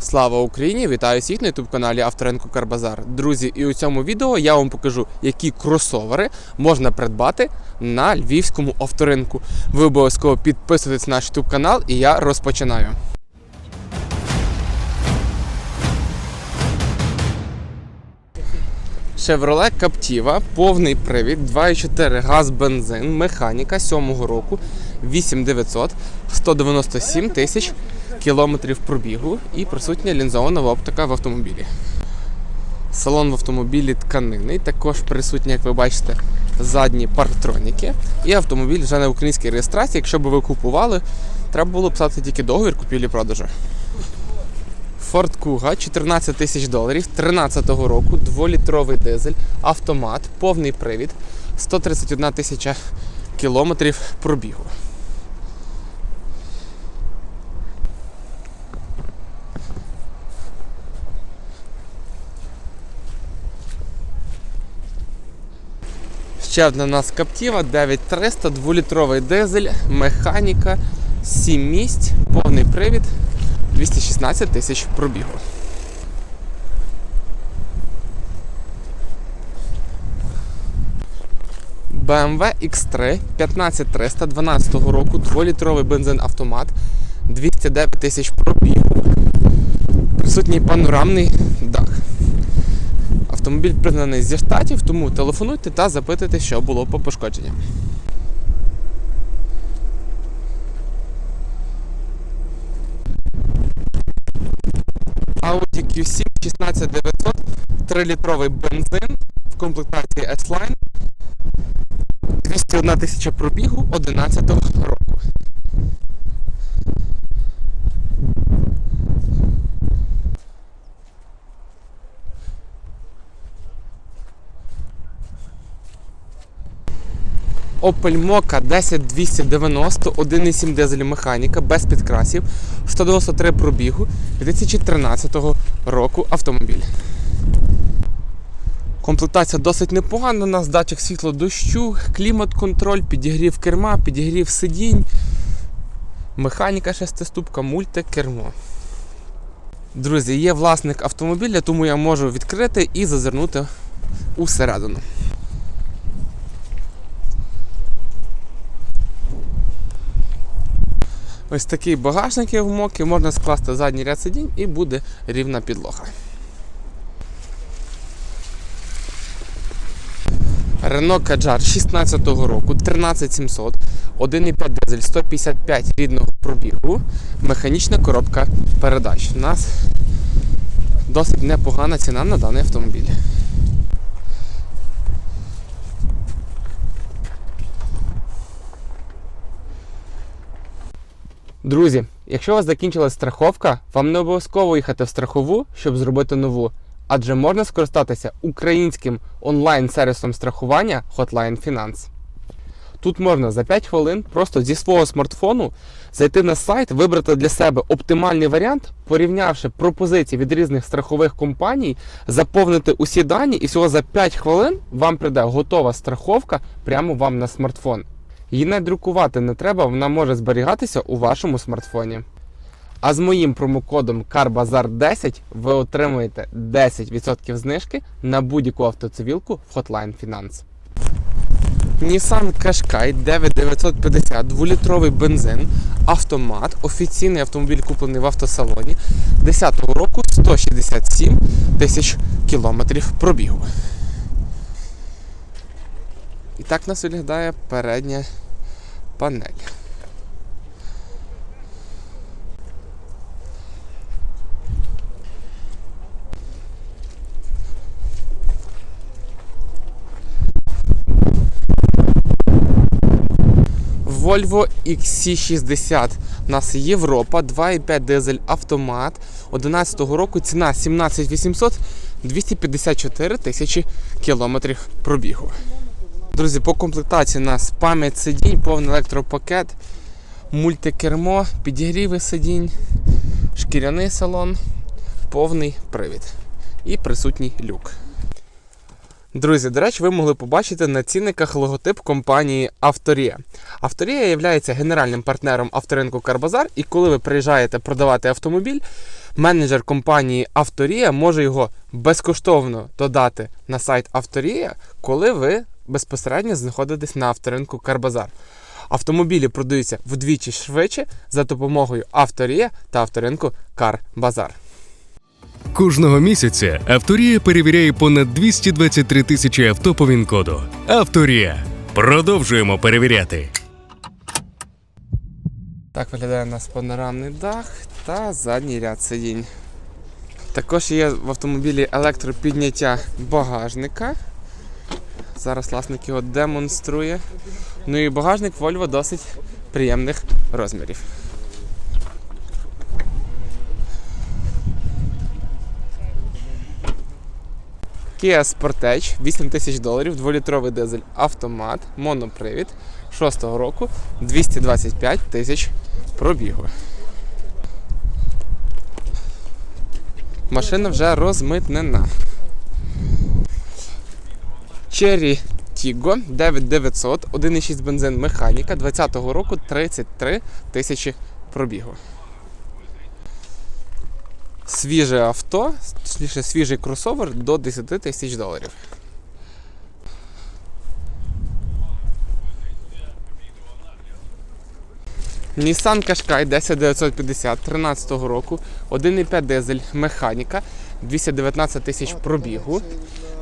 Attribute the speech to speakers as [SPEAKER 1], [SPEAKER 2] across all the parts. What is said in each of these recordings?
[SPEAKER 1] Слава Україні! Вітаю всіх на youtube каналі Авторенко Карбазар. Друзі, і у цьому відео я вам покажу, які кросовери можна придбати на львівському авторинку. Ви обов'язково підписуйтесь на наш youtube канал і я розпочинаю. Chevrolet Captiva, повний привід, 2,4 газ бензин, механіка 7-го року, 8900, 197 тисяч кілометрів пробігу і присутня лінзована оптика в автомобілі. Салон в автомобілі тканинний, також присутні, як ви бачите, задні парктроніки. І автомобіль вже на українській реєстрації. Якщо б ви купували, треба було писати тільки договір купівлі-продажу. Ford Kuga 14 тисяч доларів 13-го року, 2-літровий дизель, автомат, повний привід, 131 тисяча кілометрів пробігу. Ще одна нас Captiva 9300, 2-літровий дизель, механіка, 7 місць, повний привід, 216 тисяч пробігу. BMW X3 15300 12 року, 2-літровий бензин автомат, 209 тисяч пробігу. Присутній панорамний. Автомобіль пригнаний зі штатів, тому телефонуйте та запитуйте, що було по пошкодженням. Audi Q7 16900, 3-літровий бензин в комплектації S-Line, 201 тисяча пробігу 11 року. Opel Mokka 10290, 1,7 дизель механіка без підкрасів, 193 пробігу 2013 року автомобіль. Комплектація досить непогана, у нас світло дощу, клімат-контроль, підігрів керма, підігрів сидінь, механіка шестиступка, мультикермо. Друзі, є власник автомобіля, тому я можу відкрити і зазирнути усередину. Ось такий багажник є в мокі, можна скласти задній ряд сидінь і буде рівна підлога. Renault Kadjar 16-го року, 13700, 1,5 дизель, 155 рідного пробігу, механічна коробка передач. У нас досить непогана ціна на даний автомобіль. Друзі, якщо у вас закінчилась страховка, вам не обов'язково їхати в страхову, щоб зробити нову, адже можна скористатися українським онлайн-сервісом страхування Hotline Finance. Тут можна за 5 хвилин просто зі свого смартфону зайти на сайт, вибрати для себе оптимальний варіант, порівнявши пропозиції від різних страхових компаній, заповнити усі дані, і всього за 5 хвилин вам прийде готова страховка прямо вам на смартфон. Її не друкувати не треба, вона може зберігатися у вашому смартфоні. А з моїм промокодом CARBAZAR10 ви отримуєте 10% знижки на будь-яку автоцивілку в Hotline Finance. Nissan Qashqai 9950, 2-літровий бензин, автомат, офіційний автомобіль куплений в автосалоні 10-го року 167 тисяч кілометрів пробігу. І так нас виглядає передня панель. Volvo XC60. У нас Європа, 2,5 дизель автомат 11 року, ціна 17800, 254 тисячі кілометрів пробігу. Друзі, по комплектації у нас пам'ять сидінь, повний електропакет, мультикермо, підігріви сидінь, шкіряний салон, повний привід і присутній люк. Друзі, до речі, ви могли побачити на цінниках логотип компанії Авторія. Авторія є генеральним партнером авторинку Карбазар, і коли ви приїжджаєте продавати автомобіль, Менеджер компанії Авторія може його безкоштовно додати на сайт Авторія, коли ви безпосередньо знаходитесь на авторинку Карбазар. Автомобілі продаються вдвічі швидше за допомогою Авторія та авторинку Карбазар.
[SPEAKER 2] Кожного місяця Авторія перевіряє понад 223 тисячі авто по ВІН-коду. Авторія. Продовжуємо перевіряти.
[SPEAKER 1] Так виглядає у нас панорамний дах та задній ряд сидінь. Також є в автомобілі електропідняття багажника. Зараз власник його демонструє. Ну і багажник Volvo досить приємних розмірів. Kia Sportage 8 тисяч доларів, 2-літровий дизель автомат, монопривід 6-го року, 225 тисяч пробігу. Машина вже розмитнена. Cherry Tiggo 9900, 1,6 бензин механіка 20-го року 33 тисячі пробігу. Свіже авто, точніше свіжий кросовер до 10 тисяч доларів. Nissan Qashqai 10950 13 року, 1,5 дизель механіка, 219 тисяч пробігу,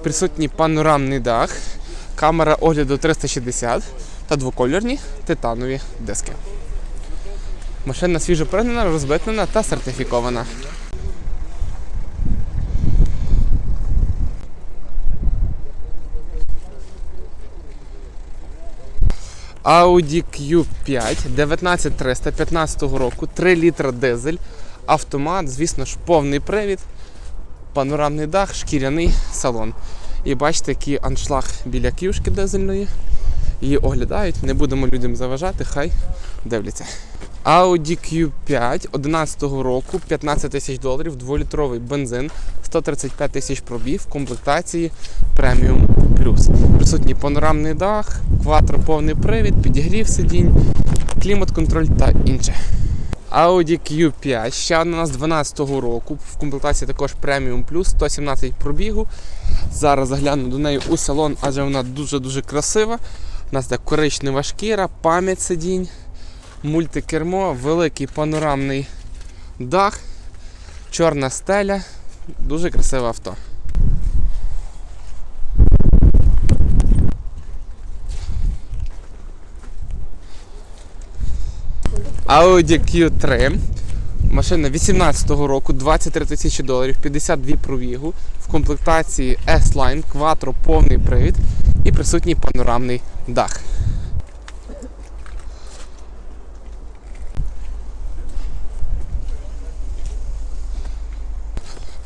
[SPEAKER 1] присутній панорамний дах, камера огляду 360 та двокольорні титанові диски. Машина свіжо пригнана, розбитнена та сертифікована. Audi Q5 19300 15 року, 3 літра дизель, автомат, звісно ж, повний привід, панорамний дах, шкіряний салон. І бачите, який аншлаг біля ківшки дизельної. Її оглядають, не будемо людям заважати, хай дивляться. Audi Q5 11 року, 15 тисяч доларів, 2-літровий бензин, 135 тисяч пробіг в комплектації Premium Plus. Присутній панорамний дах, кватро повний привід, підігрів сидінь, клімат-контроль та інше. Audi Q5, ще одна у нас 12 року, в комплектації також Premium Plus, 117 пробігу. Зараз загляну до неї у салон, адже вона дуже-дуже красива. У нас так коричнева шкіра, пам'ять сидінь, мультикермо, великий панорамний дах, чорна стеля. Дуже красиве авто. Audi Q3. Машина 18-го року, 23 тисячі доларів, 52 пробігу, в комплектації S-Line, Quattro, повний привід і присутній панорамний дах.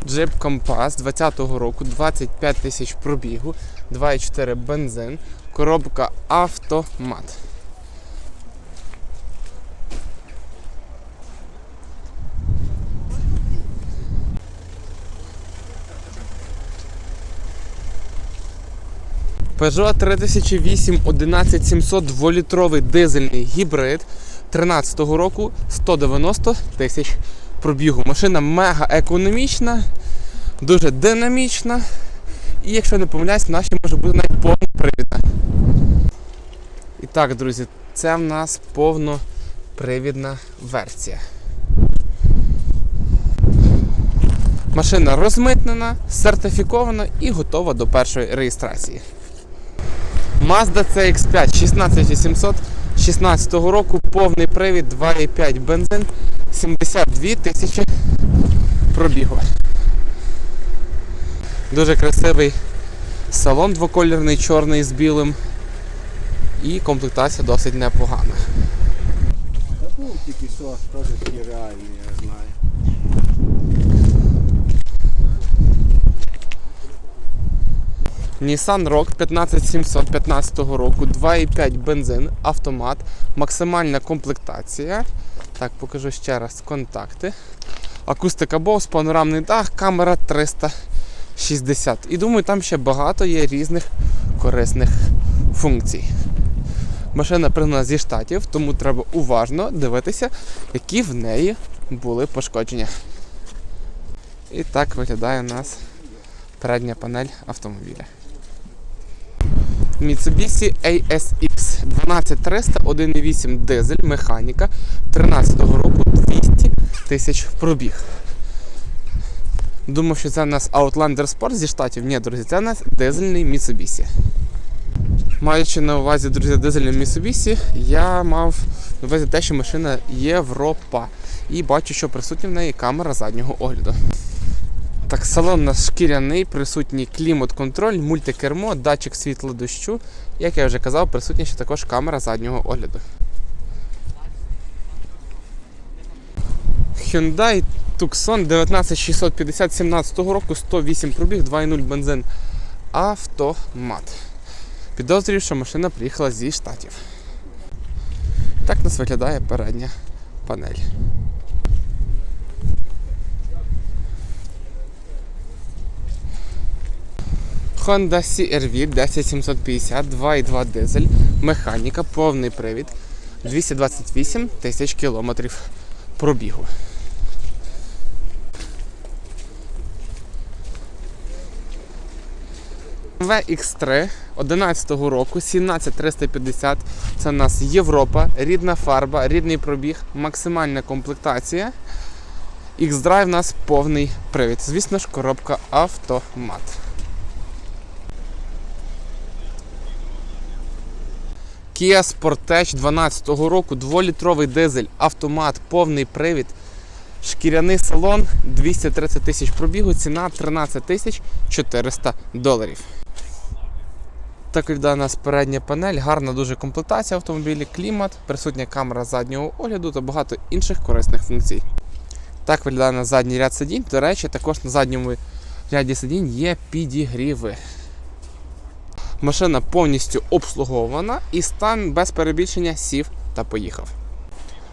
[SPEAKER 1] Jeep Compass 20-го року, 25 тисяч пробігу, 2,4 бензин, коробка автомат. Peugeot 3008 11700 2-літровий дизельний гібрид 13 року 190 тисяч пробігу. Машина мега економічна, дуже динамічна. І якщо не помиляюсь, в нашій може бути навіть повнопривідна. І так, друзі, це в нас повнопривідна версія. Машина розмитнена, сертифікована і готова до першої реєстрації. Mazda CX5 16800 16 року, повний привід, 2,5 бензин, 72 тисячі пробігу. Дуже красивий салон двокольорний, чорний з білим. І комплектація досить непогана.
[SPEAKER 3] Та був тільки що теж такі реальні, я знаю.
[SPEAKER 1] Nissan Rogue 15700 15 року, 2,5 бензин, автомат, максимальна комплектація. Так, покажу ще раз контакти. Акустика Bose, панорамний дах, камера 360. І думаю, там ще багато є різних корисних функцій. Машина пригнана зі штатів, тому треба уважно дивитися, які в неї були пошкодження. І так виглядає у нас передня панель автомобіля. Mitsubishi ASX 12300 1.8 дизель, механіка 13-го року 200 тисяч пробіг. Думав, що це у нас Outlander Sport зі штатів. Ні, друзі, це у нас дизельний Mitsubishi. Маючи на увазі, друзі, дизельний Mitsubishi, я мав на увазі те, що машина Європа. І бачу, що присутня в неї камера заднього огляду. Так, салон у нас шкіряний, присутній клімат-контроль, мультикермо, датчик світла дощу. Як я вже казав, присутня ще також камера заднього огляду. Hyundai Tucson 19650 17 року, 108 пробіг, 2.0 бензин. Автомат. Підозрюю, що машина приїхала зі штатів. Так нас виглядає передня панель. Honda CR-V 10750, 2.2 дизель, механіка, повний привід, 228 тисяч кілометрів пробігу. VX3 11 року, 17350. Це у нас Європа, рідна фарба, рідний пробіг, максимальна комплектація. X-Drive у нас повний привід. Звісно ж, коробка автомат. Kia Sportage 12 року, 2-літровий дизель, автомат, повний привід, шкіряний салон, 230 тисяч пробігу, ціна 13 тисяч 400 доларів. Так виглядає нас передня панель, гарна дуже комплектація автомобілі, клімат, присутня камера заднього огляду та багато інших корисних функцій. Так виглядає на задній ряд сидінь. До речі, також на задньому ряді сидінь є підігріви. Машина повністю обслугована і стан без перебільшення сів та поїхав.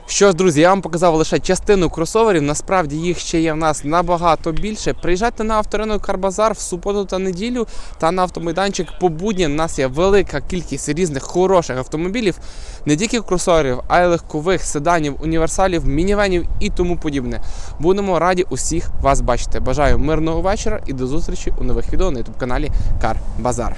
[SPEAKER 1] Що ж, друзі, я вам показав лише частину кросоверів. Насправді їх ще є в нас набагато більше. Приїжджайте на авторинок Карбазар в суботу та неділю та на автомайданчик по будням. У нас є велика кількість різних хороших автомобілів, не тільки кросоверів, а й легкових, седанів, універсалів, мінівенів і тому подібне. Будемо раді усіх вас бачити. Бажаю мирного вечора і до зустрічі у нових відео на youtube каналі Кар Базар.